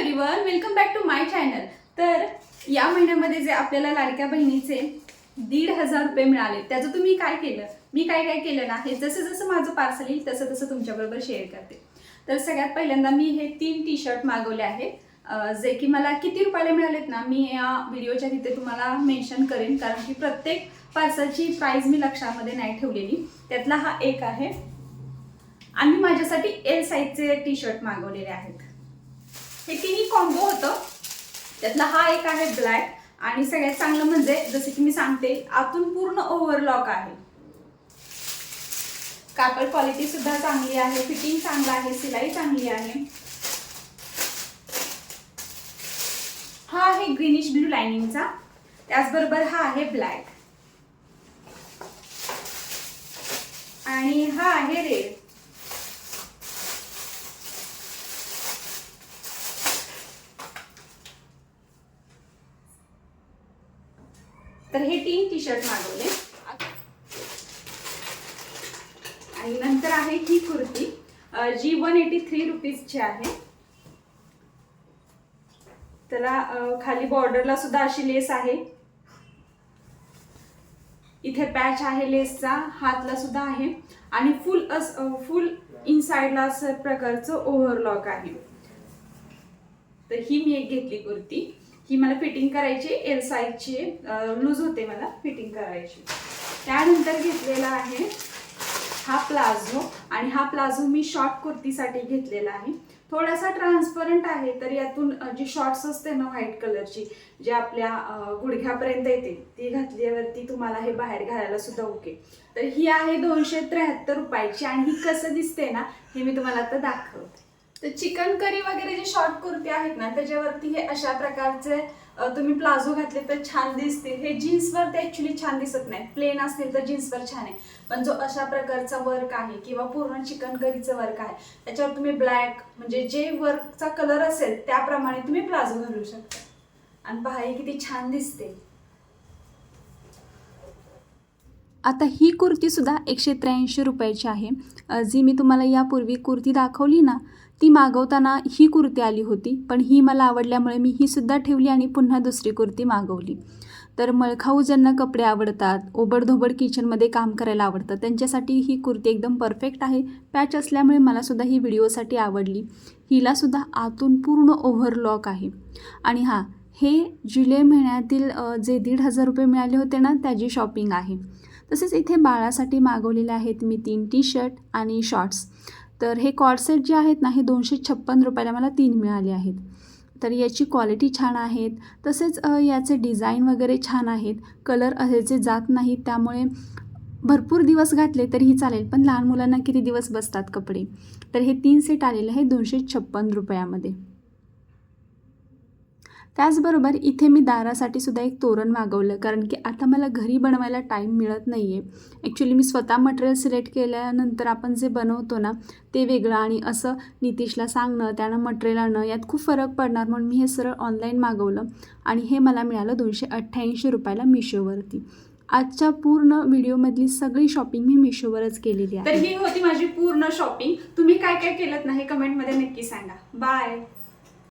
Everyone welcome back to my channel तर या महिन्यामध्ये जे आपल्याला लाडक्या बहिणीचे दीड हजार रुपये मिळाले त्याचं तुम्ही काय केलं? मी काय काय केलं ना हे जसं जसं माझं पार्सल येईल तसं तसं तुमच्याबरोबर शेअर करते. तर सगळ्यात पहिल्यांदा मी हे तीन टी शर्ट मागवले आहे. जे की मला किती रुपयाला मिळालेत ना मी या व्हिडिओच्या तिथे तुम्हाला मेन्शन करेन. कारण की प्रत्येक पार्सलची प्राईज मी लक्षामध्ये नाही ठेवलेली. त्यातला हा एक आहे. आणि माझ्यासाठी एल साईजचे टी शर्ट मागवलेले आहेत. हे तिन्ही कॉम्बो होतं. त्यातला हा एक आहे ब्लॅक आणि सगळ्यात चांगलं म्हणजे जसं की मी सांगते आतून पूर्ण ओव्हरलॉक आहे. कापड क्वालिटी सुद्धा चांगली आहे फिटिंग चांगलं आहे सिलाई चांगली आहे. हा आहे ग्रीनिश ब्लू लाइनिंगचा त्याचबरोबर हा आहे ब्लॅक आणि हा आहे रेड तर हे तीन टी शर्ट मागवले. आणि नंतर आहे ही कुर्ती. जी वन एटी थ्री रुपीजची आहे. त्याला खाली बॉर्डरला सुद्धा अशी लेस आहे. इथे पॅच आहे लेसचा हातला सुद्धा आहे. आणि फुल अस फुल इनसाइडला असं प्रकारचं ओव्हरलॉक आहे. तर ही मी एक घेतली कुर्ती. ही मला फिटिंग करायची एल साईजची लूज होते मला फिटिंग करायची. त्यानंतर घेतलेला आहे हा प्लाझो आणि हा प्लाझो मी शॉर्ट कुर्तीसाठी घेतलेला आहे. थोडासा ट्रान्सपरंट आहे तर यातून जी शॉर्ट्स असते ना व्हाईट कलरची जी आपल्या गुडघ्यापर्यंत येते ती घातल्यावरती तुम्हाला हे बाहेर घालायला सुद्धा ओके तर ही आहे दोनशे त्र्याहत्तर रुपयाची आणि ही कसं दिसते ना हे मी तुम्हाला आता दाखवते. तर चिकन करी वगैरे जे शॉर्ट कुर्ती आहेत ना त्याच्यावरती हे अशा प्रकारचे तुम्ही प्लाझो घातले तर छान दिसतील. हे जीन्सवर ते ॲक्च्युली छान दिसत नाही. प्लेन असतील तर जीन्सवर छान आहे. पण जो अशा प्रकारचा वर्क आहे किंवा पूर्ण चिकन करीचं वर्क आहे त्याच्यावर तुम्ही ब्लॅक म्हणजे जे वर्कचा कलर असेल त्याप्रमाणे तुम्ही प्लाझो घालू शकता. आणि पहा किती छान दिसते. आता ही कुर्तीसुद्धा एकशे त्र्याऐंशी रुपयाची आहे. जी मी तुम्हाला यापूर्वी कुर्ती दाखवली ना ती मागवताना ही कुर्ती आली होती पण ही मला आवडल्यामुळे मी ही सुद्धा ठेवली आणि पुन्हा दुसरी कुर्ती मागवली. तर मळखाऊ ज्यांना कपडे आवडतात ओबडधोबड किचनमध्ये काम करायला आवडतं त्यांच्यासाठी ही कुर्ती एकदम परफेक्ट आहे. पॅच असल्यामुळे मलासुद्धा ही व्हिडिओसाठी आवडली. हिलासुद्धा आतून पूर्ण ओव्हरलॉक आहे. आणि हां हे जुलै महिन्यातील जे दीड हजार रुपये मिळाले होते ना त्याची शॉपिंग आहे. तसेच इथे बाळासाठी मागवलेले आहेत मी तीन टी शर्ट आणि शॉर्ट्स तर हे कॉर्सेट जे आहेत ना हे दोनशे छप्पन रुपयाला मला तीन मिळाले आहेत. तर याची क्वालिटी छान आहेत. तसेच याचे डिझाईन वगैरे छान आहेत. कलर असे जात नाहीत त्यामुळे भरपूर दिवस घातले तरीही चालेल पण लहान मुलांना किती दिवस बसतात कपडे? तर हे तीन सेट आलेले आहे दोनशे छप्पन रुपयामध्ये. त्याचबरोबर इथे मी दारासाठी सुद्धा एक तोरण मागवलं कारण की आता मला घरी बनवायला टाईम मिळत नाही आहे ॲक्च्युली मी स्वतः मटेरियल सिलेक्ट केल्यानंतर आपण जे बनवतो ना ते वेगळं आणि असं नितीशला सांगणं त्यानं मटेरियल आणणं यात खूप फरक पडणार म्हणून मी हे सरळ ऑनलाईन मागवलं आणि हे मला मिळालं दोनशे अठ्ठ्याऐंशी रुपयाला मिशोवरती आजच्या पूर्ण व्हिडिओमधली सगळी शॉपिंग मी मिशोवरच केलेली तर आहे ही होती माझी पूर्ण शॉपिंग तुम्ही काय काय केलं नाही हे कमेंटमध्ये नक्की सांगा. बाय